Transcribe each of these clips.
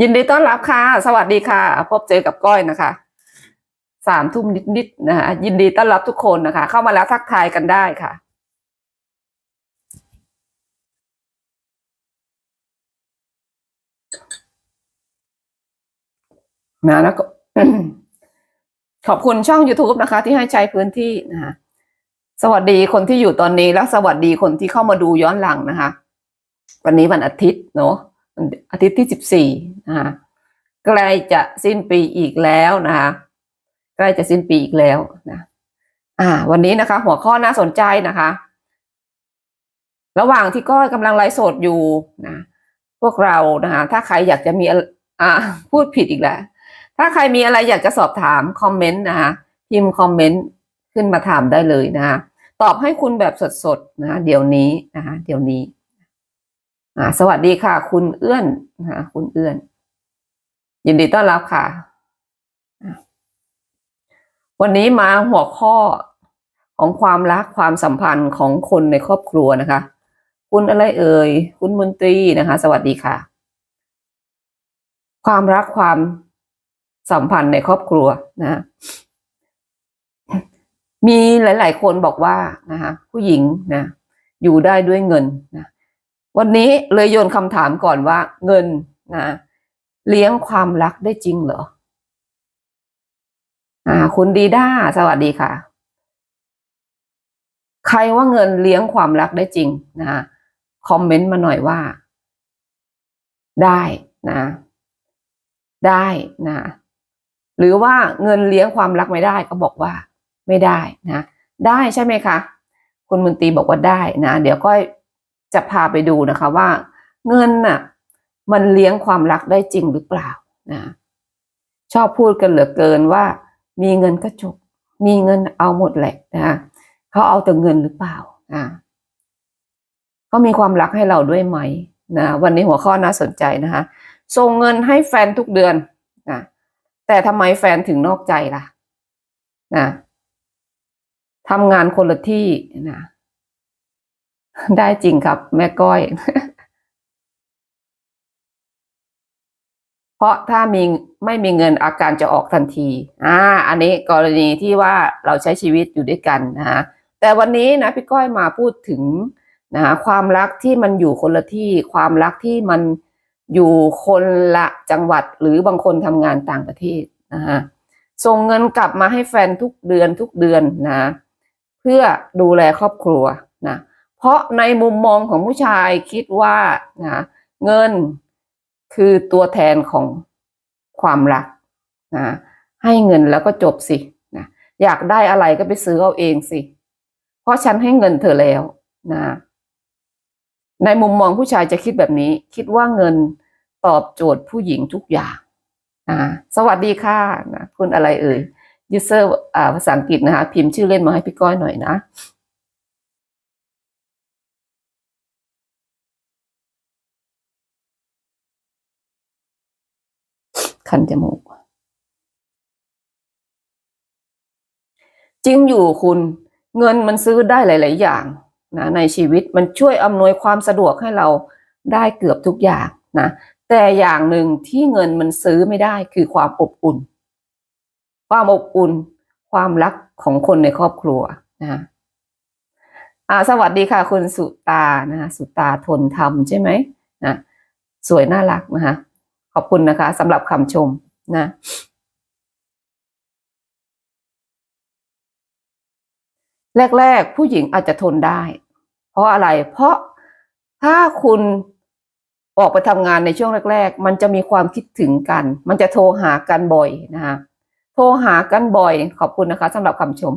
ยินดีต้อนรับค่ะ สวัสดีค่ะ พบเจอกับก้อยนะคะสามทุ่มนิดๆนะคะยินดีต้อนรับทุกคนนะคะ เข้ามาแล้วทักทายกันได้ค่ะนะแล้วก็ขอบคุณช่อง YouTube นะคะ ที่ให้ใช้พื้นที่นะคะสวัสดีคนที่อยู่ตอนนี้แล้วสวัสดีคนที่เข้ามาดูย้อนหลังนะคะ วันนี้วันอาทิตย์เนาะ อาทิตย์ที่สิบสี่นะคะใกล้จะสิ้นปีอีกแล้วนะคะใกล้จะสิ้นปีอีกแล้วนะอ่า วันนี้นะคะ หัวข้อน่าสนใจนะคะ ระหว่างที่ก้อยกำลังไลฟ์สดอยู่นะพวกเรานะคะ ถ้าใครอยากจะมีอ่าพูดผิดอีกแล้ว ถ้าใครมีอะไรอยากจะสอบถามคอมเมนต์นะคะพิมพ์คอมเมนต์ขึ้นมาถามได้เลยนะคะตอบให้คุณแบบสดๆนะคะเดี๋ยวนี้นะคะเดี๋ยวนี้ อ่าสวัสดีค่ะ คุณเอื้อนนะคะคุณเอื้อน ยินดีต้อนรับค่ะอะ วันนี้มาหัวข้อของความรักความสัมพันธ์ของคนในครอบครัวนะคะ คุณอะไรเอ่ย คุณมนตรีนะคะ สวัสดีค่ะ ความรักความสัมพันธ์ในครอบครัวนะมีหลาย ๆ คนบอกว่านะคะผู้หญิงนะอยู่ได้ด้วยเงินนะ วันนี้เลยโยนคำถามก่อนว่าเงินนะเลี้ยงความรักได้จริงเหรออ่า คุณดีด้าสวัสดีค่ะ ใครว่าเงินเลี้ยงความรักได้จริงนะคอมเมนต์มาหน่อยว่า ได้นะ ได้นะหรือว่าเงินเลี้ยงความรักไม่ได้ก็บอกว่า ไม่ได้นะ ได้ใช่ไหมคะ คุณมนตรีบอกว่าได้นะ เดี๋ยวก็ จะพาไปดูนะคะว่าเงินน่ะ มันเลี้ยงความรักได้จริงหรือเปล่านะชอบพูดกันเหลือเกินว่า มีเงินก็จบ มีเงินเอาหมดแหละนะเขาเอาแต่เงินหรือเปล่านะเขามีความรักให้เราด้วยไหมนะวันนี้หัวข้อน่าสนใจนะคะส่งเงินให้แฟนทุกเดือนนะแต่ทำไมแฟนถึงนอกใจล่ะนะทำงานคนละที่นะ ได้จริงครับ แม่ก้อย เพราะถ้ามีไม่มีเงินอาการจะออกทันที อ่า อันนี้กรณีที่ว่าเราใช้ชีวิตอยู่ด้วยกันนะฮะแต่วันนี้นะพี่ก้อยมาพูดถึงนะฮะความรักที่มันอยู่คนละที่ ความรักที่มันอยู่คนละจังหวัดหรือบางคนทำงานต่างประเทศนะฮะส่งเงินกลับมาให้แฟนทุกเดือนทุกเดือนนะ เพื่อดูแลครอบครัว เพราะในมุมมองของผู้ชายคิดว่านะเงินคือตัวแทนของความรักนะให้เงินแล้วก็จบสินะอยากได้อะไรก็ไปซื้อเอาเองสิ เพราะฉันให้เงินเธอแล้วนะในมุมมองผู้ชายจะคิดแบบนี้ คิดว่าเงินตอบโจทย์ผู้หญิงทุกอย่างนะสวัสดีค่ะนะคุณอะไรเอ่ยยูเซอร์ภาษาอังกฤษนะคะ พิมพ์ชื่อเล่นมาให้พี่ก้อยหน่อยนะ คันจมูก จริงอยู่คุณเงินมันซื้อได้หลาย ๆ อย่างนะในชีวิตมันช่วยอำนวยความสะดวกให้เราได้เกือบทุกอย่างนะแต่อย่างหนึ่งที่เงินมันซื้อไม่ได้คือความอบอุ่น ความอบอุ่น ความรักของคนในครอบครัวนะอ่าสวัสดีค่ะ คุณสุตานะคะสุตาทนธรรมใช่ไหมนะสวยน่ารักนะคะ ขอบคุณนะคะสำหรับคำชมนะแรกๆ ผู้หญิงอาจจะทนได้ เพราะอะไร เพราะถ้าคุณออกไปทำงานในช่วงแรก ๆ มันจะมีความคิดถึงกัน มันจะโทรหากันบ่อยนะคะโทรหากันบ่อย ขอบคุณนะคะสำหรับคำชม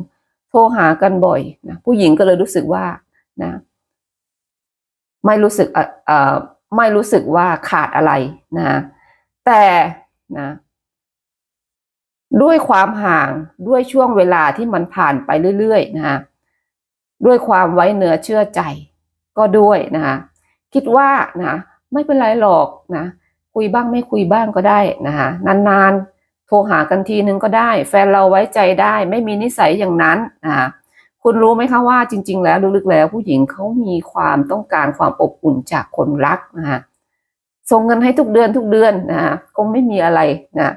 โทรหากันบ่อยนะผู้หญิงก็เลยรู้สึกว่านะไม่รู้สึกเอ่อไม่รู้สึกว่าขาดอะไรนะ แต่นะด้วยความห่างด้วยช่วงเวลาที่มันผ่านไปเรื่อยๆนะคะด้วยความไว้เนื้อเชื่อใจก็ด้วยนะคะคิดว่านะไม่เป็นไรหรอกนะคุยบ้างไม่คุยบ้างก็ได้นะคะนานๆ โทรหากันทีนึงก็ได้ แฟนเราไว้ใจได้ ไม่มีนิสัยอย่างนั้นนะคะคุณรู้ไหมคะว่าจริง ๆ แล้วลึกๆแล้ว ผู้หญิงเขามีความต้องการความอบอุ่นจากคนรักนะคะ ส่งเงินให้ทุกเดือนทุกเดือนนะคงไม่มีอะไรนะ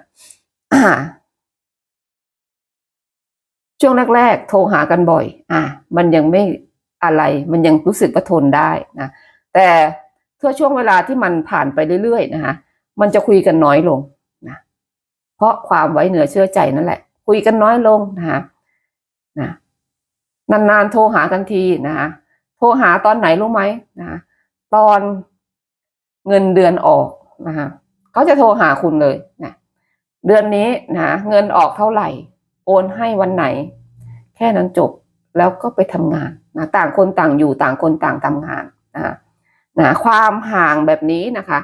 ช่วงแรก ๆ โทรหากันบ่อย อ่ามันยังไม่อะไร มันยังรู้สึกว่าทนได้นะ แต่เพื่อช่วงเวลาที่มันผ่านไปเรื่อยๆนะคะมันจะคุยกันน้อยลงนะ เพราะความไว้เหนือเชื่อใจนั่นแหละ คุยกันน้อยลงนะคะนะนานๆโทรหากันทีนะคะโทรหาตอนไหนรู้ไหมนะตอน เงินเดือนออกนะคะเขาจะโทรหาคุณเลยนะเดือนนี้นะเงินออกเท่าไหร่ โอนให้วันไหน แค่นั้นจบแล้วก็ไปทำงานนะต่างคนต่างอยู่ต่างคนต่างทำงานนะนะความห่างแบบนี้นะคะ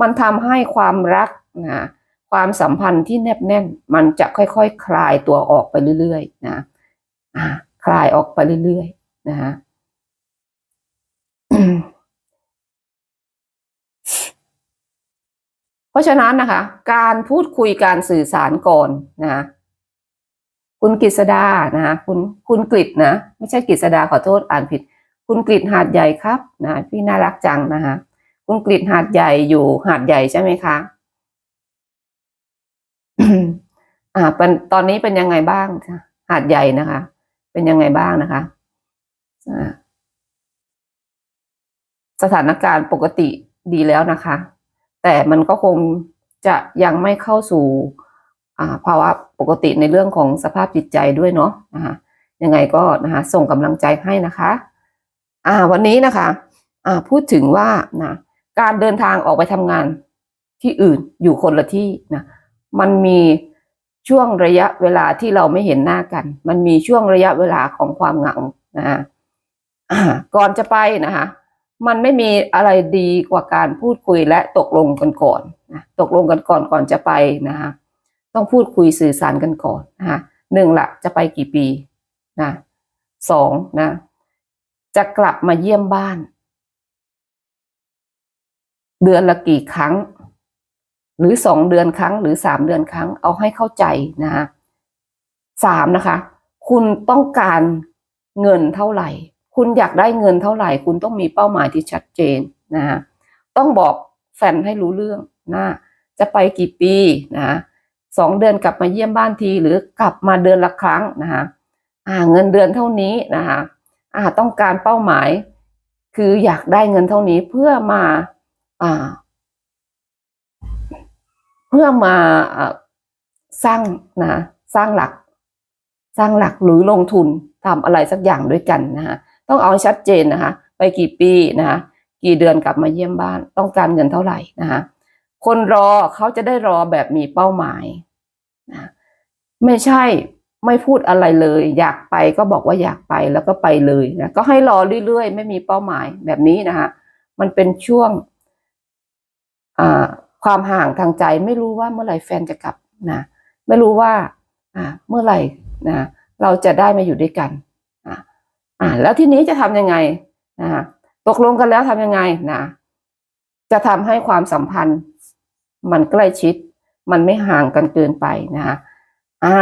มันทำให้ความรักนะความสัมพันธ์ที่แนบแน่น มันจะค่อยๆคคลายตัวออกไปเรื่อยๆนะคลายออกไปเรื่อยๆนะฮะ เพราะฉะนั้นนะคะ การพูดคุยการสื่อสารก่อนนะคุณกฤษดานะคะคุณคุณกฤษนะไม่ใช่กฤษดาขอโทษอ่านผิด คุณกฤษหาดใหญ่ครับนะพี่น่ารักจังนะคะคุณกฤษหาดใหญ่อยู่หาดใหญ่ใช่ไหมคะอ่าเป็นตอนนี้เป็นยังไงบ้างหาดใหญ่นะคะ เป็นยังไงบ้างนะคะสถานการณ์ปกติดีแล้วนะคะ แต่มันก็คงจะยังไม่เข้าสู่ภาวะปกติในเรื่องของสภาพจิตใจด้วยเนาะนะคะยังไงก็นะคะส่งกำลังใจให้นะคะอ่าวันนี้นะคะอ่าพูดถึงว่านะการเดินทางออกไปทำงานที่อื่นอยู่คนละที่นะมันมีช่วงระยะเวลาที่เราไม่เห็นหน้ากัน มันมีช่วงระยะเวลาของความเหงานะฮะอ่าก่อนจะไปนะคะ มันไม่มีอะไรดีกว่าการพูดคุยและตกลงกันก่อนนะตกลงกันก่อนก่อนจะไปนะคะต้องพูดคุยสื่อสารกันก่อนนะคะหนึ่งละจะไปกี่ปีนะสองนะ จะกลับมาเยี่ยมบ้าน เดือนละกี่ครั้ง หรือสองเดือนครั้ง หรือสามเดือนครั้ง เอาให้เข้าใจนะคะสามนะคะ คุณต้องการเงินเท่าไหร่ คุณอยากได้เงินเท่าไหร่ คุณต้องมีเป้าหมายที่ชัดเจนนะฮะต้องบอกแฟนให้รู้เรื่องนะจะไปกี่ปีนะสองเดือนกลับมาเยี่ยมบ้านทีหรือกลับมาเดือนละครั้งนะคะอ่าเงินเดือนเท่านี้นะคะอ่าต้องการเป้าหมาย คืออยากได้เงินเท่านี้เพื่อมาอ่าเพื่อมาอสร้างนะสร้างหลัก สร้างหลักหรือลงทุนทำอะไรสักอย่างด้วยกันนะคะ ต้องเอาชัดเจนนะคะ ไปกี่ปีนะคะ กี่เดือนกลับมาเยี่ยมบ้าน ต้องการเงินเท่าไหร่นะคะ คนรอเขาจะได้รอแบบมีเป้าหมายนะไม่ใช่ไม่พูดอะไรเลย อยากไปก็บอกว่าอยากไปแล้วก็ไปเลยนะก็ให้รอเรื่อยๆ ไม่มีเป้าหมายแบบนี้นะคะ มันเป็นช่วงความห่างทางใจ ไม่รู้ว่าเมื่อไหร่แฟนจะกลับนะไม่รู้ว่าเมื่อไหร่นะเราจะได้มาอยู่ด้วยกัน อ่าแล้วทีนี้จะทำยังไงนะตกลงกันแล้วทำยังไงนะจะทำให้ความสัมพันธ์ มันใกล้ชิด มันไม่ห่างกันเกินไปนะคะอ่า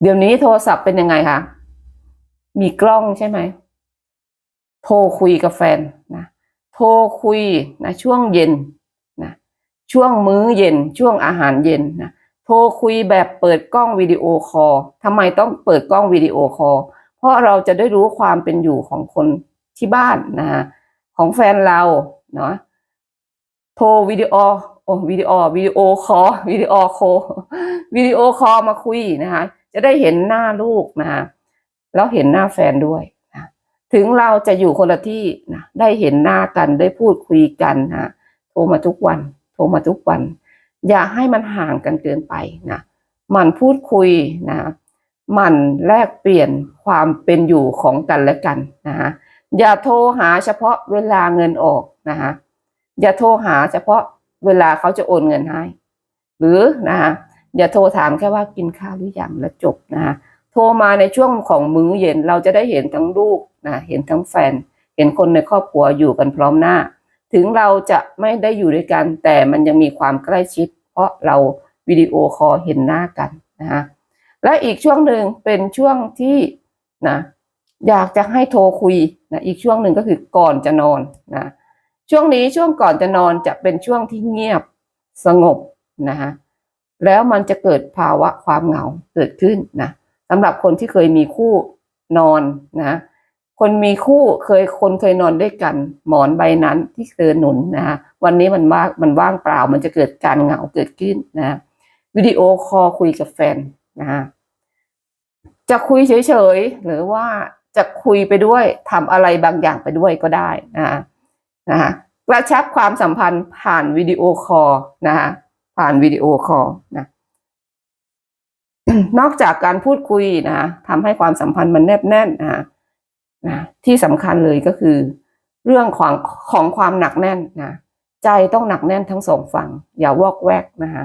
เดี๋ยวนี้โทรศัพท์เป็นยังไงคะมีกล้องใช่ไหมโทรคุยกับแฟนนะโทรคุยนะช่วงเย็นนะช่วงมื้อเย็น ช่วงอาหารเย็นนะ โทรคุยแบบเปิดกล้องวิดีโอคอลทำไมต้องเปิดกล้องวิดีโอคอลเพราะเราจะได้รู้ความเป็นอยู่ของคนที่บ้านนะฮะของแฟนเราเนาะโทรวิดีโอโอ้วิดีโอวิดีโอคอลวิดีโอคอลวิดีโอคอลมาคุยนะคะ จะได้เห็นหน้าลูกนะคะแล้วเห็นหน้าแฟนด้วยนะถึงเราจะอยู่คนละที่นะได้เห็นหน้ากันได้พูดคุยกันนะโทรมาทุกวัน โทรมาทุกวัน อย่าให้มันห่างกันเกินไปนะหมันพูดคุยนะหมันแลกเปลี่ยนความเป็นอยู่ของกันและกันนะฮะอย่าโทรหาเฉพาะเวลาเงินออกนะฮะอย่าโทรหาเฉพาะเวลาเขาจะโอนเงินให้ หรือนะฮะอย่าโทรถามแค่ว่ากินข้าวหรือยังแล้วจบนะฮะโทรมาในช่วงของมื้อเย็นเราจะได้เห็นทั้งลูกนะเห็นทั้งแฟน เห็นคนในครอบครัวอยู่กันพร้อมหน้า ถึงเราจะไม่ได้อยู่ด้วยกัน แต่มันยังมีความใกล้ชิด เพราะเราวิดีโอคอลเห็นหน้ากันนะฮะและอีกช่วงหนึ่งเป็นช่วงที่นะอยากจะให้โทรคุยนะอีกช่วงหนึ่งก็คือก่อนจะนอนนะช่วงนี้ช่วงก่อนจะนอนจะเป็นช่วงที่เงียบสงบนะคะแล้วมันจะเกิดภาวะความเหงาเกิดขึ้นนะสำหรับคนที่เคยมีคู่นอนนะ คนมีคู่เคยคนเคยนอนด้วยกัน หมอนใบนั้นที่เคยหนุนนะวันนี้มันว่างมันว่างเปล่า มันจะเกิดการเหงาเกิดขึ้นนะวิดีโอคอลคุยกับแฟนนะจะคุยเฉยๆหรือว่าจะคุยไปด้วยทำอะไรบางอย่างไปด้วยก็ได้นะนะกระชับความสัมพันธ์ผ่านวิดีโอคอลนะคะผ่านวิดีโอคอลนะนอกจากการพูดคุยนะทำให้ความสัมพันธ์มันแนบแน่นนะ นะที่สำคัญเลยก็คือ เรื่องของของความหนักแน่นนะใจต้องหนักแน่นทั้งสองฝั่ง อย่าวอกแวกนะคะ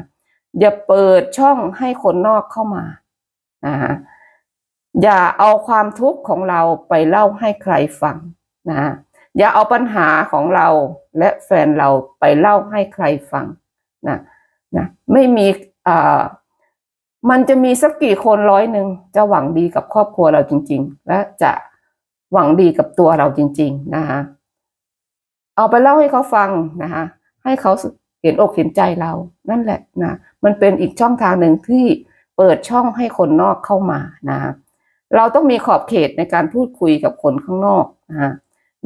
อย่าเปิดช่องให้คนนอกเข้ามานะคะอย่าเอาความทุกข์ของเราไปเล่าให้ใครฟังนะอย่าเอาปัญหาของเราและแฟนเราไปเล่าให้ใครฟังนะนะไม่มีอ่ามันจะมีสักกี่คนร้อยหนึ่งจะหวังดีกับครอบครัวเราจริง ๆ และจะ หวังดีกับตัวเราจริง ๆนะคะเอาไปเล่าให้เขาฟังนะคะให้เขาเห็นอกเห็นใจเรา นั่นแหละนะมันเป็นอีกช่องทางหนึ่งที่เปิดช่องให้คนนอกเข้ามานะเราต้องมีขอบเขตในการพูดคุยกับคนข้างนอกนะคะ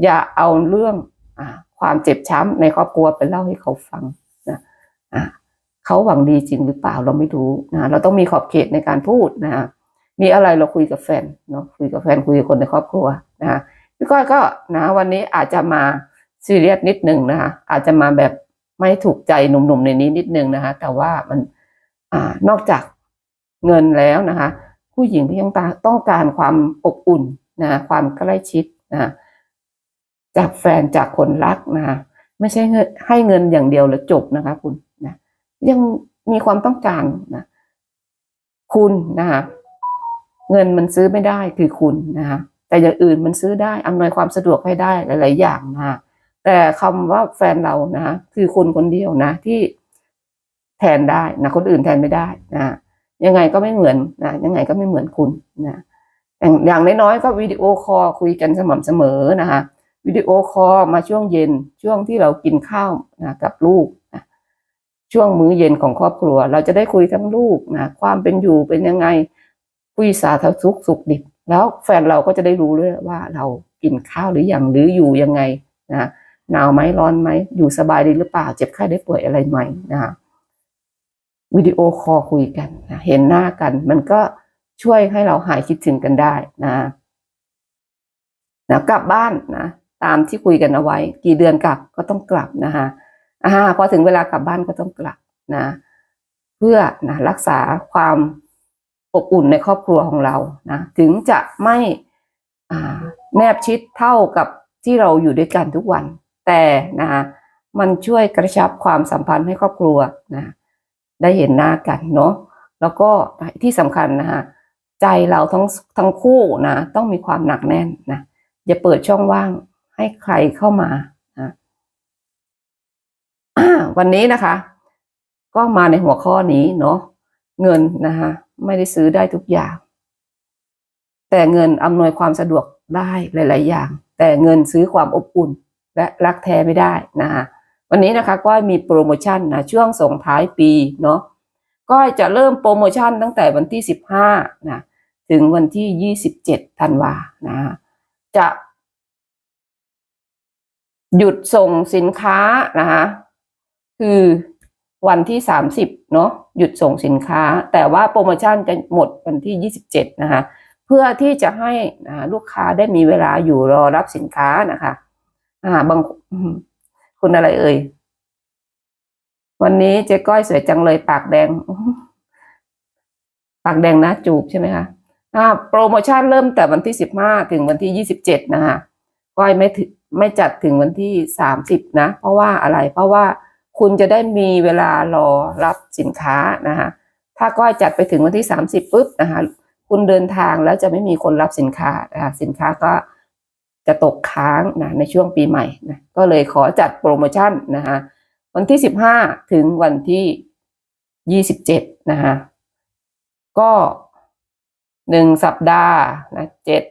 อย่าเอาเรื่องอความเจ็บช้ำในครอบครัวไปเล่าให้เขาฟังนะเขาหวังดีจริงหรือเปล่าเราไม่รู้นะเราต้องมีขอบเขตในการพูดนะฮะมีอะไรเราคุยกับแฟนเนาะคุยกับแฟนคุยกับคนในครอบครัว นะพี่ก้อยก็นะวันนี้อาจจะมาซีเรียสนิดนึงนะคะอาจจะมาแบบไม่ถูกใจหนุ่มๆในนี้นิดนึงนะคะ แต่ว่ามันอ่านอกจากเงินแล้วนะคะ ผู้หญิงก็ยังต้องการความอบอุ่นนะความใกล้ชิดนะจากแฟนจากคนรักนะคะไม่ใช่ให้เงินอย่างเดียวแล้วจบนะคะ คุณนะยังมีความต้องการนะคุณนะคะเงินมันซื้อไม่ได้คือคุณนะคะ แต่อย่างอื่นมันซื้อได้อำนวยความสะดวกให้ได้หลาย ๆ อย่างนะแต่คำว่าแฟนเรานะคือคนคนเดียวนะ ที่แทนได้นะคนอื่นแทนไม่ได้นะยังไงก็ไม่เหมือนนะยังไงก็ไม่เหมือนคุณนะอย่างน้อยๆก็วิดีโอคอลคุยกันสม่ำเสมอนะคะวิดีโอคอลมาช่วงเย็นช่วงที่เรากินข้าวนะกับลูกนะช่วงมื้อเย็นของครอบครัว เราจะได้คุยทั้งลูกนะความเป็นอยู่เป็นยังไงคุยสาธารสุขสุขดิบ แล้วแฟนเราก็จะได้รู้ด้วยว่าเรากินข้าวหรืออยังหรืออยู่ยังไงนะหนาวไหมร้อนไหมอยู่สบายดีหรือเปล่า เจ็บไข้ได้ป่วยอะไรไหมนะวิดีโอคอลคุยกันนะเห็นหน้ากัน มันก็ช่วยให้เราหายคิดถึงกันได้นะนะกลับบ้านนะตามที่คุยกันเอาไว้ กี่เดือนกลับก็ต้องกลับนะคะอ่าพอถึงเวลากลับบ้านก็ต้องกลับนะ เพื่อนะรักษาความ อบอุ่นในครอบครัวของเรานะถึงจะไม่แนบชิดเท่ากับที่เราอยู่ด้วยกันทุกวัน แต่นะมันช่วยกระชับความสัมพันธ์ให้ครอบครัวนะได้เห็นหน้ากันเนาะแล้วก็ที่สำคัญนะฮะใจเราทั้งทั้งคู่นะต้องมีความหนักแน่นนะอย่าเปิดช่องว่างให้ใครเข้ามานะวันนี้นะคะ ก็มาในหัวข้อนี้เนาะเงินนะคะ ไม่ได้ซื้อได้ทุกอย่าง แต่เงินอำนวยความสะดวกได้หลาย ๆ อย่าง แต่เงินซื้อความอบอุ่นและรักแท้ไม่ได้นะคะวันนี้นะคะก็มีโปรโมชั่นนะช่วงส่งท้ายปีเนาะก็จะเริ่มโปรโมชั่นตั้งแต่วันที่สิบห้านะถึงวันที่ยี่สิบเจ็ดธันวานะจะหยุดส่งสินค้านะคะคือ วันที่สามสิบเนาะหยุดส่งสินค้า แต่ว่าโปรโมชั่นจะหมดวันที่ยี่สิบเจ็ดนะคะ เพื่อที่จะให้ลูกค้าได้มีเวลาอยู่รอรับสินค้านะคะ อ่าบางคุณอะไรเอ่ย วันนี้เจ๊ก้อยสวยจังเลยปากแดง ปากแดงนะจูบใช่ไหมคะอ่าโปรโมชั่นเริ่มแต่วันที่สิบห้าถึงวันที่ยี่สิบเจ็ดนะคะก้อยไม่ถึงไม่จัดถึงวันที่สามสิบนะ เพราะว่าอะไรเพราะว่า คุณจะได้มีเวลารอรับสินค้านะคะถ้าก้อยจัดไปถึงวันที่สามสิบปุ๊บนะคะคุณเดินทางแล้วจะไม่มีคนรับสินค้านะคะสินค้าก็จะตกค้างนะในช่วงปีใหม่นะก็เลยขอจัดโปรโมชั่นนะคะวันที่สิบห้าถึงวันที่ยี่สิบเจ็ดนะคะก็หนึ่งสัปดาห์นะเจ็ด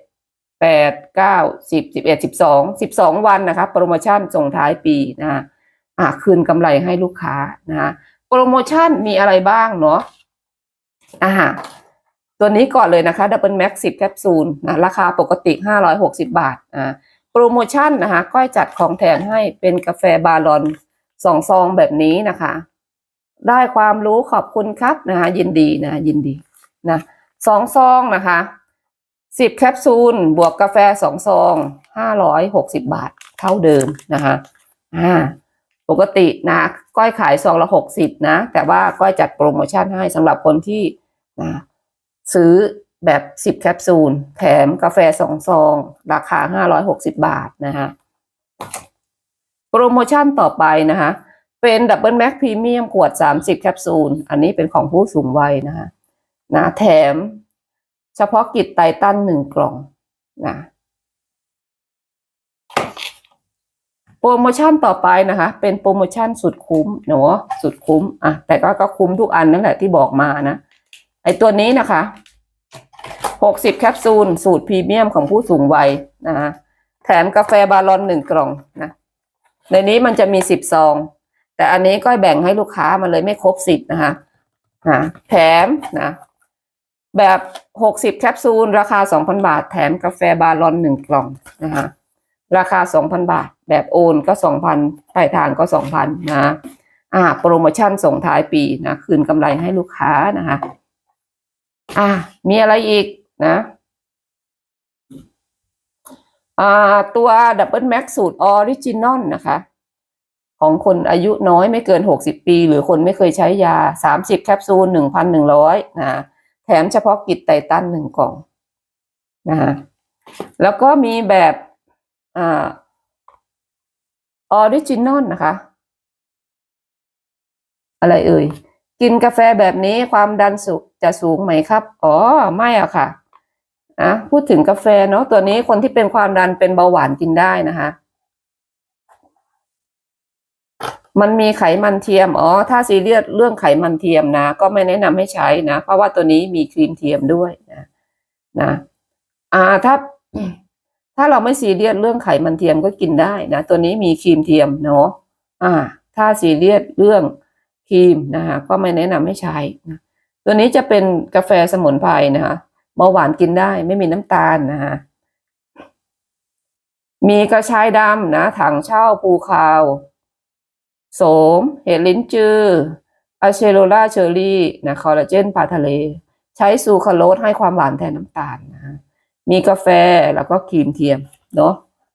แปดเก้าสิบสิบเอ็ดสิบสองสิบสองวันนะคะโปรโมชั่นส่งท้ายปีนะคะ อ่าคืนกำไรให้ลูกค้านะคะโปรโมชั่นมีอะไรบ้างเนาะอ่าตัวนี้ก่อนเลยนะคะดับเบิลแม็กสิบแคปซูลนะราคาปกติห้าร้อยหกสิบาทอ่าโปรโมชั่นนะคะก้อยจัดของแถมให้เป็นกาแฟบาลอนสองซองแบบนี้นะคะ ได้ความรู้ขอบคุณครับนะคะยินดีนะยินดีนะสองซองนะคะสิบแคปซูล บวกกาแฟสองซองห้าร้อยหกสิบบาทเท่าเดิมนะคะอ่า ปกตินะก้อยขายซองละหกสิบนะ แต่ว่าก้อยจัดโปรโมชั่นให้สำหรับคนที่นะซื้อแบบสิบแคปซูล แถมกาแฟสองซอง ราคาห้าร้อยหกสิบบาทนะคะโปรโมชั่นต่อไปนะคะเป็นดับเบิลแม็กพรีเมียมขวด 30 แคปซูล อันนี้เป็นของผู้สูงวัยนะคะนะแถมเฉพาะกิจไตตันหนึ่งกล่องนะ โปรโมชั่นต่อไปนะคะ เป็นโปรโมชั่นสุดคุ้มเนาะสุดคุ้มอะแต่ก็ก็คุ้มทุกอันนั่นแหละที่บอกมานะไอตัวนี้นะคะ60แคปซูล สูตรพรีเมียมของผู้สูงวัยนะคะแถมกาแฟบาลอนหนึ่งกล่องนะในนี้มันจะมี10ซอง แต่อันนี้ก็แบ่งให้ลูกค้ามันเลยไม่ครบสิบนะคะนะแถมนะแบบหกสิบแคปซูล ราคาสองพันบาท แถมกาแฟบาลอนหนึ่งกล่องนะคะ ราคาสองพันบาท แบบโอนก็สองพันปลายทางก็สองพันนะอ่าโปรโมชั่นส่งท้ายปีนะคืนกำไรให้ลูกค้านะคะอ่ามีอะไรอีกนะอ่าตัวดับเบิลแม็กสูตรออริจินอลนะคะ ของคนอายุน้อยไม่เกิน 60 ปี หรือคนไม่เคยใช้ยา 30 แคปซูล 1,100 นะแถมเฉพาะกิจไตตันหนึ่งกล่องนะฮะแล้วก็มีแบบ อ่าออริจินอลนะคะ อะไรเอ่ย กินกาแฟแบบนี้ความดันสุจะสูงไหมครับ อ๋อ ไม่อะค่ะอะพูดถึงกาแฟเนาะตัวนี้คนที่เป็นความดันเป็นเบาหวานกินได้นะคะ มันมีไขมันเทียม อ๋อ ถ้าซีเรียสเรื่องไขมันเทียมนะ ก็ไม่แนะนำให้ใช้นะ เพราะว่าตัวนี้มีครีมเทียมด้วยนะ นะ อ่า ถ้า ถ้าเราไม่ซีเรียสเรื่องไขมันเทียมก็กินได้นะ ตัวนี้มีครีมเทียมเนาะอ่า ถ้าซีเรียสเรื่องครีมนะคะก็ไม่แนะนำให้ใช้นะตัวนี้จะเป็นกาแฟสมุนไพรนะคะเบาหวานกินได้ไม่มีน้ำตาลนะคะมีกระชายดำนะถังเช่าภูคาวโสม เห็ดลิ้นจืออะเชโรล่าเชอร์รี่นะคอลลาเจนปลาทะเล ใช้ซูคาโรสให้ความหวานแทนน้ำตาลนะ มีกาแฟแล้วก็ครีมเทียมเนาะ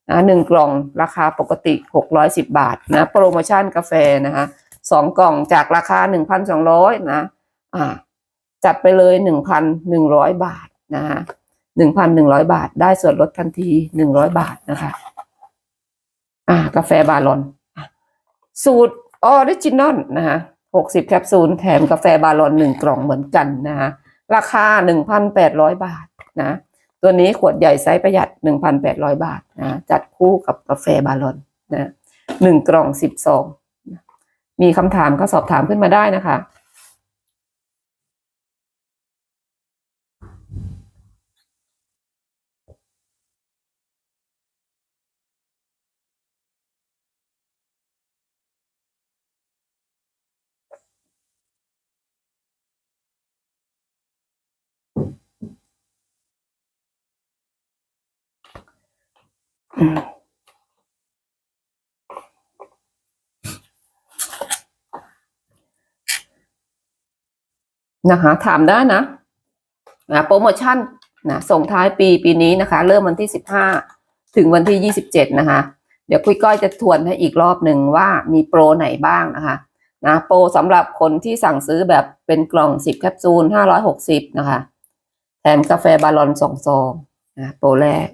นะหนึ่งกล่องราคาปกติหกร้อยสิบบาทนะโปรโมชั่นกาแฟนะคะสองกล่องจากราคาหนึ่งพันสองร้อยนะอ่าจัดไปเลยหนึ่งพันหนึ่งร้อยบาทนะคะหนึ่งพันหนึ่งร้อยบาท ได้ส่วนลดทันทีหนึ่งร้อยบาทนะคะอ่ากาแฟบาลอน สูตรออริจินอลนะคะหกสิบแคปซูลแถมกาแฟบาลอนหนึ่งกล่องเหมือนกันนะคะราคาหนึ่งพันแปดร้อยบาทนะ ตัวนี้ขวดใหญ่ไซส์ประหยัดหนึ่งพันแปดร้อยบาทนะจัดคู่กับกาแฟบาลอนนะหนึ่งกล่องสิบซองมีคำถามก็สอบถามขึ้นมาได้นะคะ นะคะถามได้นะนะโปรโมชั่นนะส่งท้ายปีปีนี้นะคะ เริ่มวันที่สิบห้าถึงวันที่ยี่สิบเจ็ดนะคะ เดี๋ยวคุยก้อยจะทวนให้อีกรอบหนึ่งว่ามีโปรไหนบ้างนะคะนะโปรสำหรับคนที่สั่งซื้อแบบเป็นกล่องสิบแคปซูลห้าร้อยหกสิบนะคะ แถมกาแฟบาลอนสองซองนะโปรแรก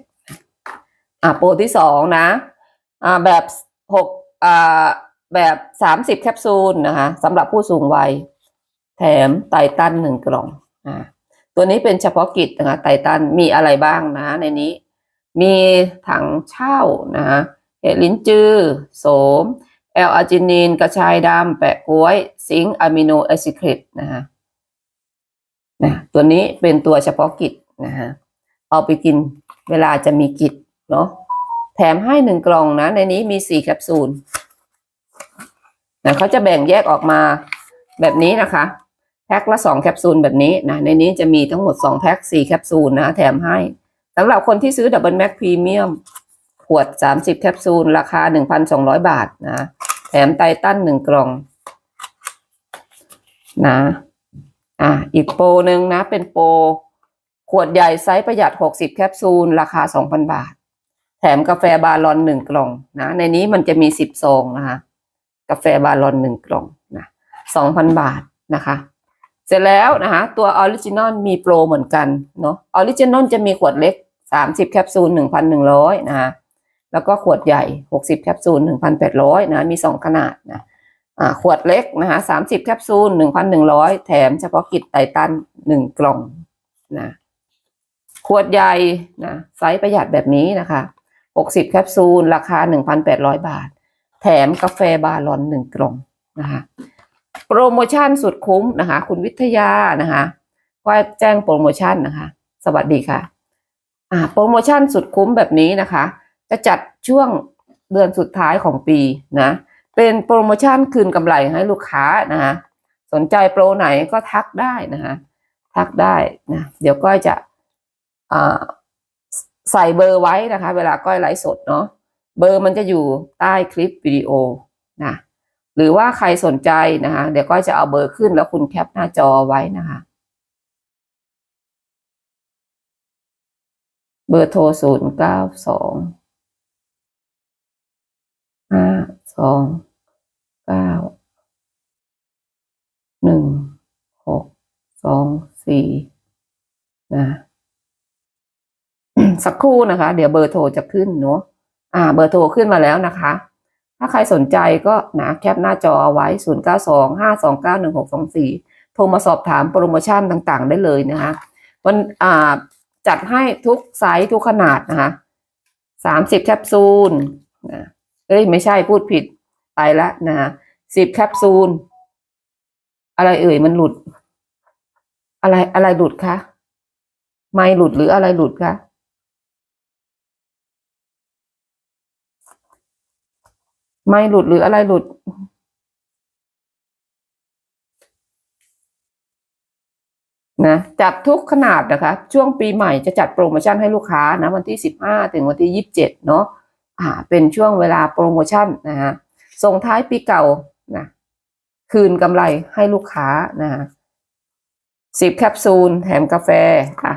อะโปรที่สองนะอ่าแบบหกอ่าแบบสามสิบแคปซูลนะคะสำหรับผู้สูงวัย แถมไตตันหนึ่งกล่องอ่าตัวนี้เป็นเฉพาะกิจนะคะไตตันมีอะไรบ้างนะ ในนี้ มีถังเช่านะคะเห็ดลิ้นจือโสมแอลอาจินีน กระชายดำแปะกล้วย ซิงอะมิโนแอซิคลิตนะคะนะตัวนี้เป็นตัวเฉพาะกิจนะฮะเอาไปกินเวลาจะมีกิจ เนาะแถมให้หนึ่งกล่องนะในนี้มีสี่แคปซูลนะเขาจะแบ่งแยกออกมาแบบนี้นะคะ แพ็คละสองแคปซูลแบบนี้นะในนี้จะมีทั้งหมดสองแพ็คสี่แคปซูลนะแถมให้สำหรับคนที่ซื้อดับเบิลแม็กพรีเมียมขวดสามสิบแคปซูล ราคาหนึ่งพันสองร้อยบาทนะแถมไตตันหนึ่งกล่องนะอะอีกโปรหนึ่งนะ เป็นโปรขวดใหญ่ไซส์ประหยัดหกสิบแคปซูล ราคาสองพันบาท ถมกาแฟบาลอนหนึ่งกล่องนะในนี้มันจะมีสิบซองนะคะกาแฟบาลอนหนึ่งกล่องนะสองพันบาทนะคะ เสร็จแล้วนะคะตัวออริจินอลมีโปรเหมือนกันเนาะออริจินอลจะมีขวดเล็กสามสิบแคปซูลหนึ่งพันหนึ่งร้อยนะคะแล้วก็ขวดใหญ่หกสิบแคปซูลหนึ่งพันแปดร้อยนะมีสองขนาดนะอ่าขวดเล็กนะคะสามสิบแคปซูลหนึ่งพันหนึ่งร้อยแถมเฉพาะกิจไตตันหนึ่งกล่องนะขวดใหญ่นะไซส์ประหยัดแบบนี้นะคะ หกสิบแคปซูล ราคาหนึ่งพันแปดร้อยบาท แถมกาแฟบาลอนหนึ่งกล่องนะคะโปรโมชั่นสุดคุ้มนะคะ คุณวิทยานะคะก็แจ้งโปรโมชั่นนะคะ สวัสดีค่ะอ่าโปรโมชั่นสุดคุ้มแบบนี้นะคะ จะจัดช่วงเดือนสุดท้ายของปีนะเป็นโปรโมชั่นคืนกำไรให้ลูกค้านะคะสนใจโปรไหนก็ทักได้นะคะทักได้นะเดี๋ยวก้อยจะอ่า ใส่เบอร์ไว้นะคะ เวลาก้อยไลฟ์สดเนาะเบอร์มันจะอยู่ใต้คลิปวิดีโอนะหรือว่าใครสนใจนะคะ เดี๋ยวก็จะเอาเบอร์ขึ้นแล้วคุณแคปหน้าจอไว้นะคะ เบอร์โทรศูนย์เก้าสองห้าสองเก้าหนึ่งหกสองสี่นะ สักครู่นะคะ เดี๋ยวเบอร์โทรจะขึ้นเนาะอ่า เบอร์โทรขึ้นมาแล้วนะคะ ถ้าใครสนใจก็นะแคปหน้าจอเอาไว้ 0 9 2 5 2 9 1 6 2 4 โทรมาสอบถามโปรโมชั่นต่างๆ ได้เลยนะคะมันอ่าจัดให้ทุกไซส์ทุกขนาดนะคะ30แคปซูลนะเอ้ยไม่ใช่พูดผิดไปล้วนะ10แคปซูล อะไรเอ่ยมันหลุด อะไรอะไรหลุดคะไม่หลุดหรืออะไรหลุดคะ ไม่หลุดหรืออะไรหลุด นะจัดทุกขนาดนะคะ ช่วงปีใหม่จะจัดโปรโมชั่นให้ลูกค้านะ วันที่สิบห้าถึงวันที่ยี่สิบเจ็ดเนาะอ่า เป็นช่วงเวลาโปรโมชั่นนะฮะส่งท้ายปีเก่านะคืนกำไรให้ลูกค้านะฮะสิบแคปซูลแถมกาแฟอะ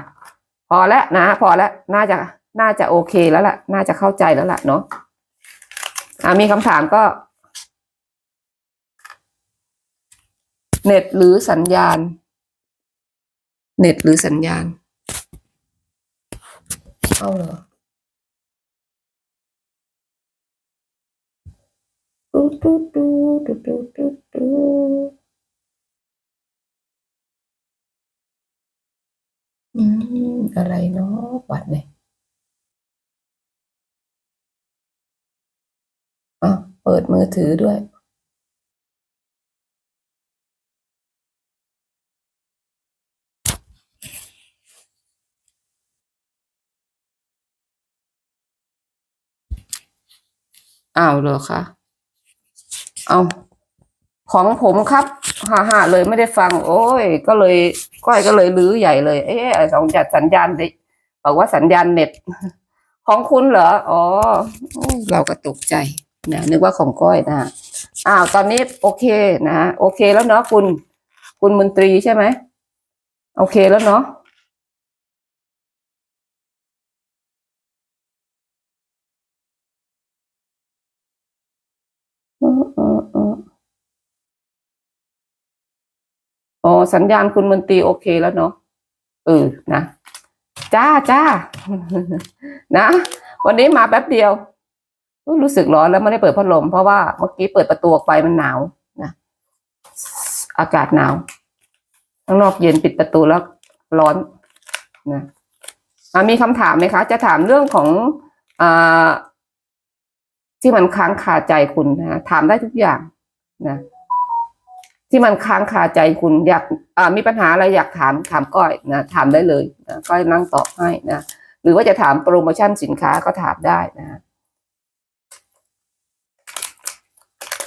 พอแล้วนะ พอแล้วน่าจะน่าจะโอเคแล้วล่ะ น่าจะเข้าใจแล้วล่ะเนาะ อ่ามีคำถามก็ เน็ตหรือสัญญาณ เน็ตหรือสัญญาณเอาเหรอดูดูดูดูดูดูดูอืมอะไรเนาะบัดเนี่ยอะ เปิดมือถือด้วย อ้าวเหรอคะ เอาของผมครับฮ่าฮ่าเลยไม่ได้ฟัง โอ้ย ก็เลยก้อยก็เลยลื้อใหญ่เลย เอ๊ะสองจัดสัญญาณดิบอกว่าสัญญาณเน็ต ของคุณเหรอ อ๋อ เราก็ตกใจ นะนึกว่าของก้อยนะอ้าวตอนนี้โอเคนะโอเคแล้วเนาะคุณ คุณมนตรีใช่ไหมโอเคแล้วเนาะอ๋อสัญญาณคุณมนตรีโอเคแล้วเนาะเออนะ จ้าจ้านะ วันนี้มาแป๊บเดียว รู้สึกร้อนแล้วไม่ได้เปิดพัดลม เพราะว่าเมื่อกี้เปิดประตูออกไปมันหนาวนะอากาศหนาวข้างนอกเย็นปิดประตูแล้วร้อนนะมีคำถามไหมคะ จะถามเรื่องของอที่มันค้างคาใจคุณนะถามได้ทุกอย่างนะที่มันค้างคาใจคุณอยากมีปัญหาอะไรอยากถามถามก้อยนะถามได้เลยนะก้อยนั่งตอบให้นะหรือว่าจะถามโปรโมชั่นสินค้าก็ถามได้นะฮะอืม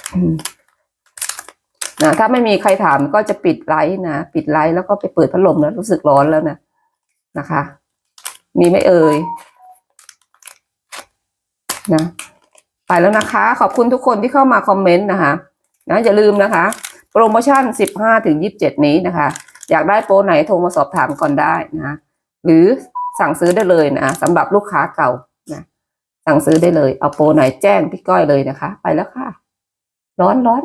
นะถ้าไม่มีใครถามก็จะปิดไลฟ์นะ ปิดไลฟ์แล้วก็ไปเปิดพัดลมแล้วรู้สึกร้อนแล้วนะนะคะ มีไม่เอ่ยนะไปแล้วนะคะ ขอบคุณทุกคนที่เข้ามาคอมเมนต์นะคะนะอย่าลืมนะคะ โปรโมชั่น 15ถึง27 นี้นะคะ อยากได้โปรไหนโทรมาสอบถามก่อนได้นะหรือสั่งซื้อได้เลยนะสำหรับลูกค้าเก่านะสั่งซื้อได้เลย เอาโปรไหนแจ้งพี่ก้อยเลยนะคะ ไปแล้วค่ะ ร้อนร้อน